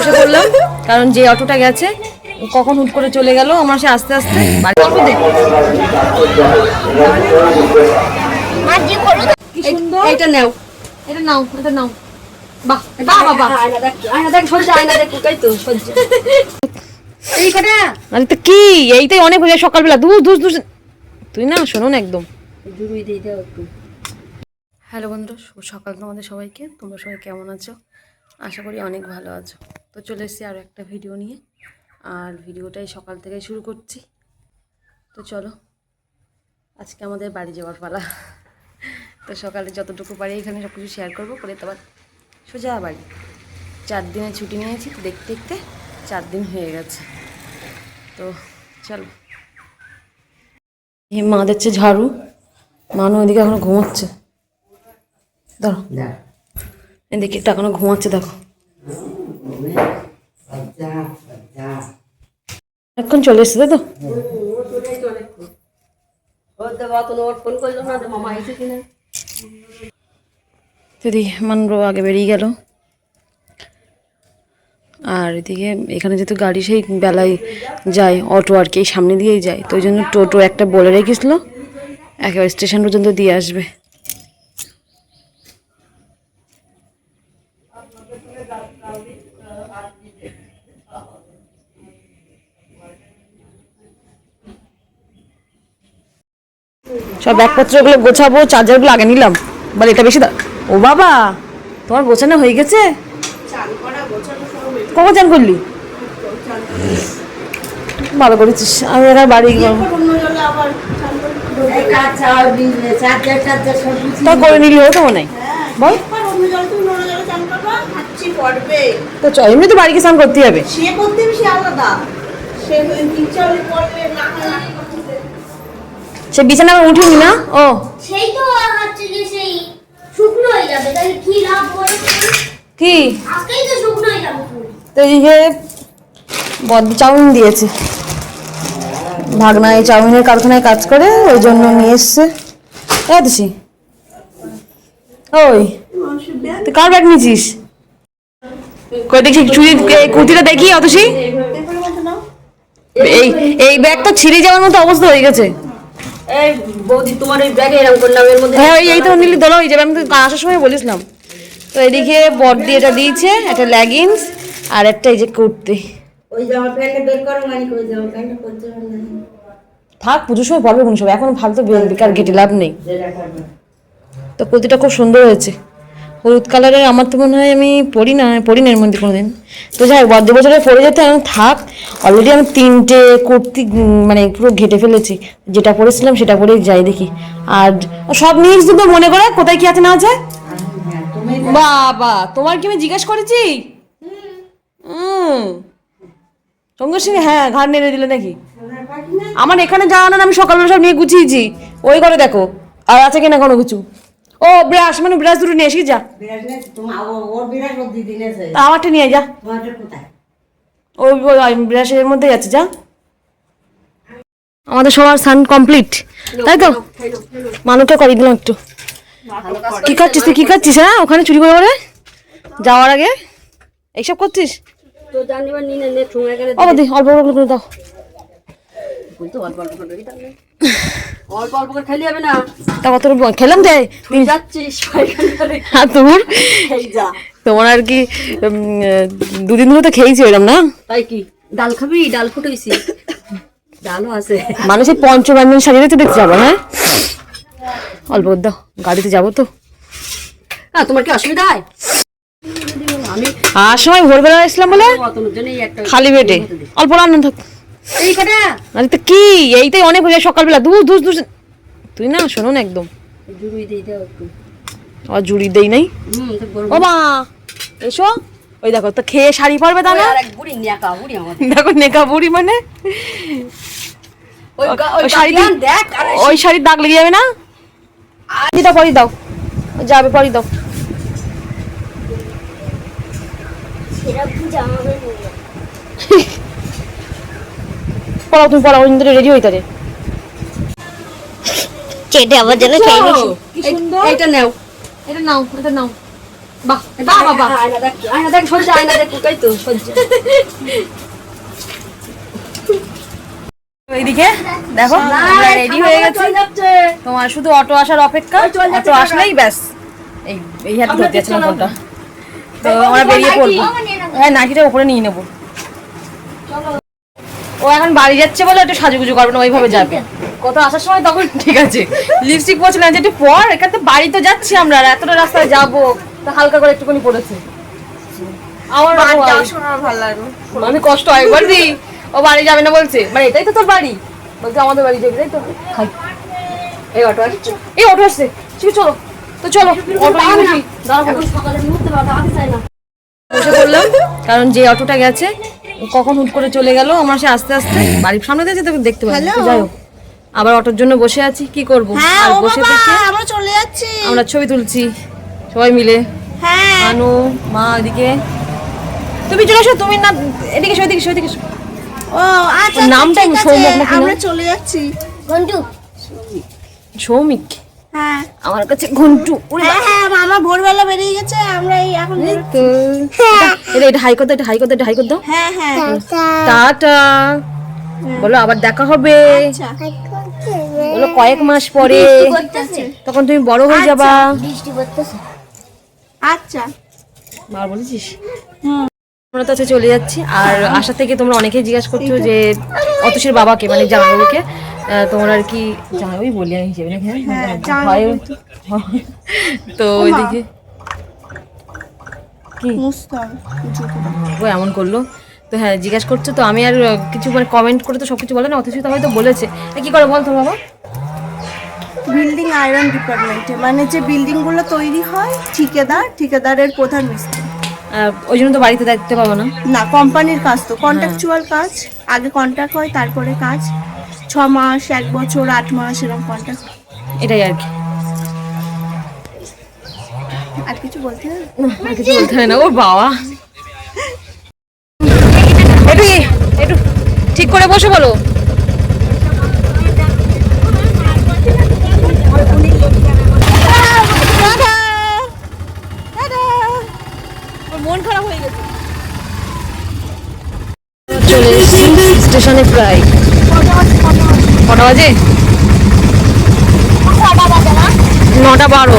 বসে পড়লাম কারণ যে অটোটা গেছে কখন হুট করে চলে গেল আমার সে আস্তে আস্তে বাড়ি অল্প দে। এই- এইটা নাও। এটা নাও এটা নাও। বাহ বাহ বাহ বাহ। এই কটা? আরে তো কি? এইটাই অনেক হয়ে যায় সকালবেলা। দুস দুস দুস তুই না শোনো না একদম। হ্যালো বন্ধুরা সকাল তোমাদের সবাইকে। তোমরা সবাই কেমন আছো? আশা করি অনেক ভালো আছো। তো চলে এসেছি আরও একটা ভিডিও নিয়ে। আর ভিডিওটাই সকাল থেকে শুরু করছি। তো চলো আজকে আমাদের বাড়ি যাওয়ার পালা। তো সকালে যতটুকু পারি এখানে সব কিছু শেয়ার করব করে তারপর সোজা বাড়ি। চার দিনের ছুটি নিয়েছি তো দেখতে দেখতে চার দিন হয়ে গেছে। তো চলো। এই মা দিচ্ছে ঝাড়ু। মানু ওইদিকে এখনও ঘুমাচ্ছে। ধরো এদিকে একটু এখনও ঘুমাচ্ছে দেখো। এখন চলে এসছে তো? দিদি মানবো আগে বেরিয়ে গেল। আর এদিকে এখানে যেহেতু গাড়ি, সেই বেলায় যায় অটো আর কি সামনে দিয়েই যায়। তো ওই জন্য টোটো একটা বলে রেখেছিল, একেবারে স্টেশন পর্যন্ত দিয়ে আসবে। সব ব্যাগপত্রগুলো গোছাবো চার্জারগুলো আগে নিলাম। বলে, এটা বেশি দা- ও বাবা, তোমার গোছানো হয়ে গেছে? কখন চান করলি? ভালো করেছিস, আমি এবার বাড়ি গেলাম তা করে নিলি হতো মনে হয়। বল। তো চ এমনি তো বাড়ি গিয়ে স্নান করতেই হবে। সে করতে সে আলাদা। সে কিচলে পড়লে না সে বিছানা আমি উঠিনি না? ও। সেই তো হচ্ছে যে সেই শুকনো হয়ে যাবে তাহলে কি লাভ বলে কি? আজকেই তো শুকনো হয়ে যাবে পুরো। তো এদিকে বদ চাউমিন দিয়েছে। ভাগনা এই চাউমিনের কারখানায় কাজ করে ওই জন্য নিয়ে এসছে। দিছি ওই। তুই কার ব্যাগ নিয়েছিস? কই দেখি চুরি এই কুর্তিটা দেখি অতসি। এই এই ব্যাগটা ছিঁড়ে যাওয়ার মতো অবস্থা হয়ে গেছে। এই বৌদি তোমার ব্যাগে এরকম করলাম এর মধ্যে হ্যাঁ এই তো নিলি দোলা হয়ে যাবে আমি তো আসার সময় বলিসলাম। তো এদিকে বর্দি এটা দিয়েছে একটা লেগিংস আর একটা এই যে কুর্তি। ওই জামা প্যান্টটা বের করো মানে ওই জামা প্যান্টটা পরতে থাক পুজোর সময় পড়বে কোনো সময়। এখন ফালতু তো বেকার ঘেটে লাভ নেই। তো কুর্তিটা খুব সুন্দর হয়েছে। হলুদ কালারের আমার তো মনে হয় আমি পরি না পড়ি না এর মধ্যে কোনোদিন। তো যাই হোক বছরে পরে যেতে আমি থাক অলরেডি আমি তিনটে কুর্তি মানে পুরো ঘেটে ফেলেছি। যেটা পরেছিলাম সেটা পরেই যাই দেখি। আর সব নিয়ে দুটো মনে করে, কোথায় কি আছে না আছে? বাবা, তোমার কি আমি জিজ্ঞেস করেছি? হুম সঙ্গে সঙ্গে হ্যাঁ ঘাড় নেড়ে দিলে নাকি? আমার এখানে যাওয়া না, আমি সকালবেলা সব নিয়ে গুছিয়েছি। ওই করে দেখো, আর আছে কিনা কোনো কিছু? ও ব্রাশ মানে ব্রাশ দুটো নিয়ে আসি যা। আমারটা নিয়ে যা। ওই ব্রাশের মধ্যেই আছে যা। আমাদের সবার সান কমপ্লিট তাই তো? মানুষটা করিয়ে দিলাম একটু। কি খাচ্ছিস তুই কি খাচ্ছিস হ্যাঁ? ওখানে চুরি করে করে যাওয়ার আগে? এইসব করছিস? অল্প অল্প করে দাও। অল্প অল্প করে দিতাম অল্প অল্প করে খেলি হবে না। তা কত খেলাম যে তুই যাচ্ছিস হ্যাঁ তোর? তোমার আর কি দুদিন ধরে তো খেয়েছি এরকম না? তাই কি? ডাল খাবি? ডাল ফুটাইছি। ডালও আছে। মানুষের পঞ্চব্যঞ্জন সাজিয়ে তো দেখতে যাব হ্যাঁ? অল্প দাও গাড়িতে যাব তো। হ্যাঁ তোমার কি অসুবিধা হয়? আর সময় ভোরবেলা এসলাম বলে খালি পেটে। অল্প রান্না থাক। আরে তো কি? এইটাই অনেক হয়ে যায় সকালবেলা। দুস তুই না শোনো না একদম আর জুড়ি দেই নাই। ও এসো। ওই দেখো তো খেয়ে শাড়ি পরবে তা না দেখো নেকা বুড়ি মানে? ওই শাড়ির দাগ লেগে যাবে না? দিদা পরি দাও। যাবে পরি দাও। সেরা পূজা আমাদের মনে হয়। পড়াও তুমি পড়াও কিন্তু রেডি হইতে রে চেটে আবার যেন খেয়ে নিস এইটা নাও। এটা নাও এটা নাও। বাহ বাহ বাহ আয়না দেখ আয়না দেখ সহ্য আয়না দেখ তাই তো এইদিকে দেখো রেডি হয়ে গেছি। তোমার শুধু অটো আসার অপেক্ষা অটো আসলেই ব্যাস। এই এই হাতে ধরতে যাচ্ছিলাম ফোনটা। তো আমরা বেরিয়ে পড়ব। হ্যাঁ নাকিটা উপরে নিয়ে নেব। ও এখন বাড়ি যাচ্ছে বলে একটু সাজুগুজু করবে না ওইভাবে যাবে। কত আসার সময় তখন ঠিক আছে। লিপস্টিক পরছিলাম যে একটু পর এখান থেকে বাড়ি তো যাচ্ছি আমরা এতটা রাস্তায় যাব তো হালকা করে একটুখানি পড়েছে। আমার ভালো লাগবে আমি কষ্ট হয় একবার দি ও বাড়ি যাবে না বলছে। মানে এটাই তো তোর বাড়ি। বলছে আমাদের বাড়ি যাবি তাই তো? খাই এই অটো আসছে। এই অটো আসছে। ঠিক চলো। তো চলো অটো বসে পড়লাম কারণ যে অটোটা গেছে কখন হুট করে চলে গেল আমার সে আস্তে আস্তে বাড়ির সামনে দিয়েছে তো দেখতে পাই যাই হোক আবার অটোর জন্য বসে আছি কি করব? হ্যাঁ আর বসে থেকে আমরা চলে যাচ্ছি। আমরা ছবি তুলছি সবাই মিলে। হ্যাঁ। মানু মা এদিকে। তুমি চলে এসো তুমি না এদিকে এসো এদিকে এসো এদিকে এসো। ও আচ্ছা নামটা নাকি আমরা চলে যাচ্ছি। ঘন্টু সৌমিক। হ্যাঁ। আমার কাছে ঘন্টু ওরে হ্যাঁ হ্যাঁ মামা ভোরবেলা বেরিয়ে গেছে আমরা এই এখন তো। এটা এটা হাই করতে এটা হাই করতে এটা হাই করতে হ্যাঁ হ্যাঁ। টাটা। বলো আবার দেখা হবে। আচ্ছা। বলো কয়েক মাস পরে। তখন তুমি বড় হয়ে যাবা। বৃষ্টি পড়তেছে। আচ্ছা। আর বলেছিস? আমরা আজকে চলে যাচ্ছি। আর আশা থেকে তোমরা অনেকেই জিজ্ঞাসা করছ যে অতসীর বাবাকে মানে জামাইবাবুকে তোমরা আর কি জামাইবাবুই বলি আমি হিসেবে নাকি? হ্যাঁ তো ওইদিকে কি? ও এমন করল। তো হ্যাঁ জিজ্ঞাসা করছ তো আমি আর কিছু মানে কমেন্ট করে তো সব কিছু বলে না অথচ তো হয়তো বলেছে। কি করে বল তো বাবা। বিল্ডিং আয়রন ডিপার্টমেন্টে মানে যে বিল্ডিংগুলো তৈরি হয় ঠিকাদার ঠিকাদারের প্রধান মিস্ত্রি। ওই জন্য তো বাড়িতে দেখতে পাবো না। না কোম্পানির কাজ তো কন্ট্রাকচুয়াল কাজ। আগে কন্ট্রাক্ট হয় তারপরে কাজ। ছ মাস এক বছর আট মাস এরকম কন্ট্রাক্ট এটাই আর কি। আর কিছু বলতে? আর কিছু বলতে হয় না। ও বাবা। একটু একটু ঠিক করে বসে বলো মন খারাপ হয়ে গেছে চলে এসেছি স্টেশনে প্রায়। কটা বাজে? নটা বারো।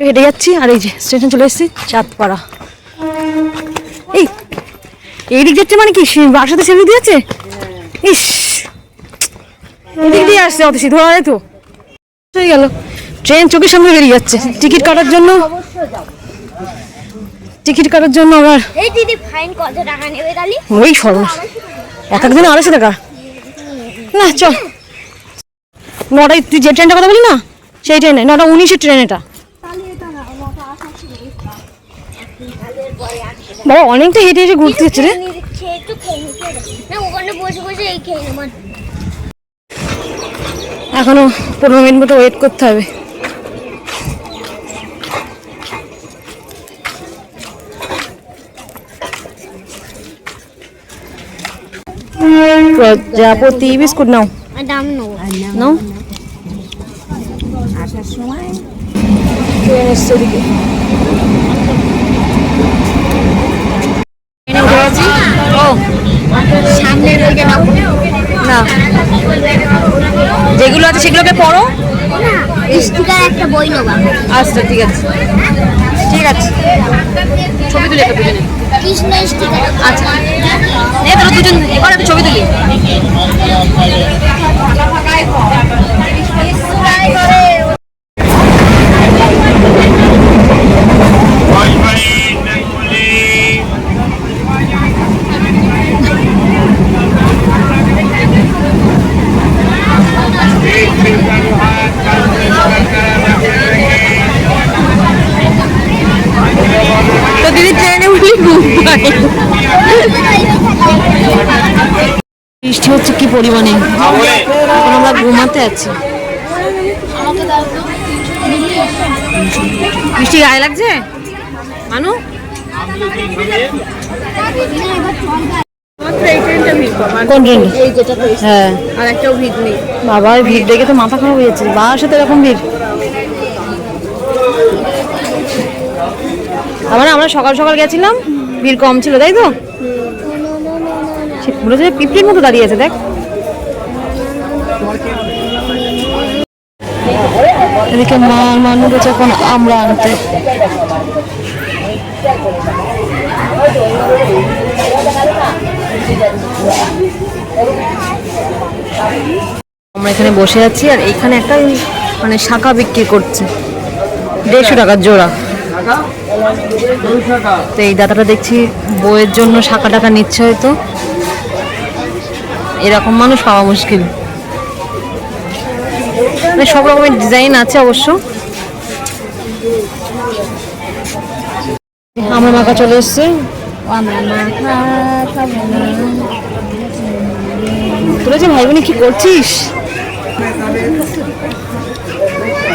হেঁটে যাচ্ছি আর এই যে স্টেশন চলে এসেছি চাঁদপাড়া। এই এই দিক যাচ্ছে মানে কি? বাসাতে সেদিক দিয়ে যাচ্ছে? ইস। এদিক দিয়ে আসছে অত সিধু হয় তো। হয়ে গেল। ট্রেন চোখের সামনে বেরিয়ে যাচ্ছে। টিকিট কাটার জন্য টিকিট কাটার জন্য আবার এই দিদি ফাইন কত টাকা নেবে তাহলে? ওই সর্বনাশ। এক একদিন আড়াইশো টাকা। না চল নটায় তুই যে ট্রেনটা কথা বলি না? সেই ট্রেনে নটা উনিশের ট্রেন এটা। বাবা অনেকটা হেঁটে হেঁটে ঘুরতে হচ্ছে রে খেয়ে একটু খেয়ে নিতে হবে। না ওখানে বসে বসে এই খেয়ে নেব এখনও পনেরো মিনিট মতো ওয়েট করতে হবে। প্রজাপতি বিস্কুট নাও। নাও। আসার ট্রেনে উঠে গেছি না। যেগুলো আছে সেগুলোকে পড়ো। একটা বই নেবা আচ্ছা ঠিক আছে। ঠিক আছে। ছবি তুলি একটা দুজনে। আচ্ছা। তোরা দুজন এবার একটা ছবি তুলি Vai, vai, Napoli! তো দিদি ট্রেনে উঠলি ঘুম পায় বৃষ্টি হচ্ছে কি পরিমাণে? এখন আমরা ঘুমাতে আছি। বৃষ্টি গায়ে লাগছে? মানু। হ্যাঁ। আর একটাও ভিড় দেখে তো মাথা খারাপ হয়েছে বাসে তো এরকম ভিড়? আবার আমরা সকাল সকাল গেছিলাম, ভিড় কম ছিল, তাই তো? মনে হচ্ছে পিঁপড়ির মতো দাঁড়িয়ে আছে, দেখ। এদিকে মা মানুষ হচ্ছে এখন আমরা আনতে। আমরা এখানে বসে আছি আর এখানে একটা মানে শাখা বিক্রি করছে। দেড়শো টাকার জোড়া। তো এই দাদাটা দেখছি বইয়ের জন্য শাখা টাকা নিচ্ছে হয়তো। এরকম মানুষ পাওয়া মুশকিল। মানে সব রকমের ডিজাইন আছে অবশ্য। আমার মাখা চলে এসছে। তোরা যে ভাই বোনে কি করছিস?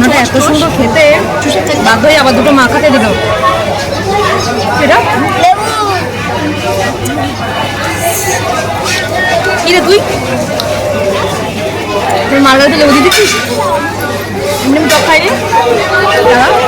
রান্নাটা এত সুন্দর খেতে। বাধ্য হয়ে আবার দুটো মাখাতে দিল এটা কি রে তুই? তোর মার গাড়িতে লেবু দিয়ে দিচ্ছিস এমনি টক খাই রে দাঁড়া।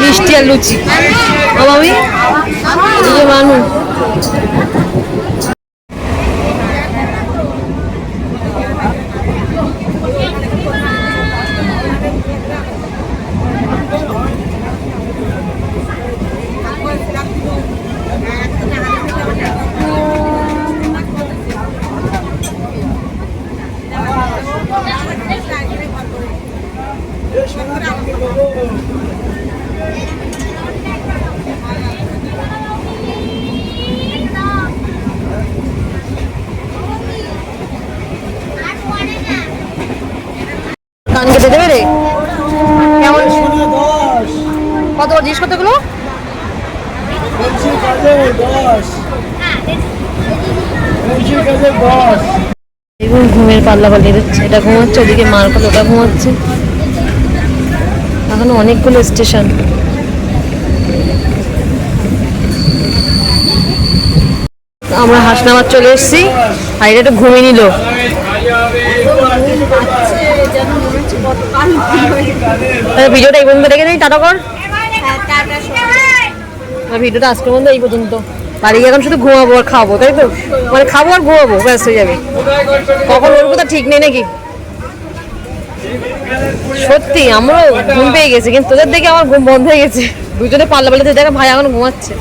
মিষ্টি আর লুচি। মামি এই যে মানু কান কেটে দেবে রে কেমন কত করে জিনিস কতগুলো? ঘুমের পাল্লা পালিয়ে দিচ্ছে। এটা ঘুমাচ্ছে ওদিকে মার পাল ওটা ঘুমাচ্ছে। এখনও অনেকগুলো স্টেশন। আমরা হাসনাবাদ চলে এসেছি। আর এটা একটু ঘুমিয়ে নিল। তাহলে ভিডিওটা এই পর্যন্ত রেখে দিই টাটা কর। আর ভিডিওটা আজকের মধ্যে এই পর্যন্ত। বাড়ি এখন শুধু ঘুমাবো আর খাব, তাই তো? মানে খাব আর ঘুমাবো, ব্যাস হয়ে যাবে। কখন উঠবো তা ঠিক নেই নাকি? সত্যি, আমরাও ঘুম পেয়ে গেছি, কিন্তু তোদের দেখে আমার ঘুম বন্ধ হয়ে গেছে। দুজনে পাল্লা পাল্লা দেখা ভাই এখন ঘুমাচ্ছে।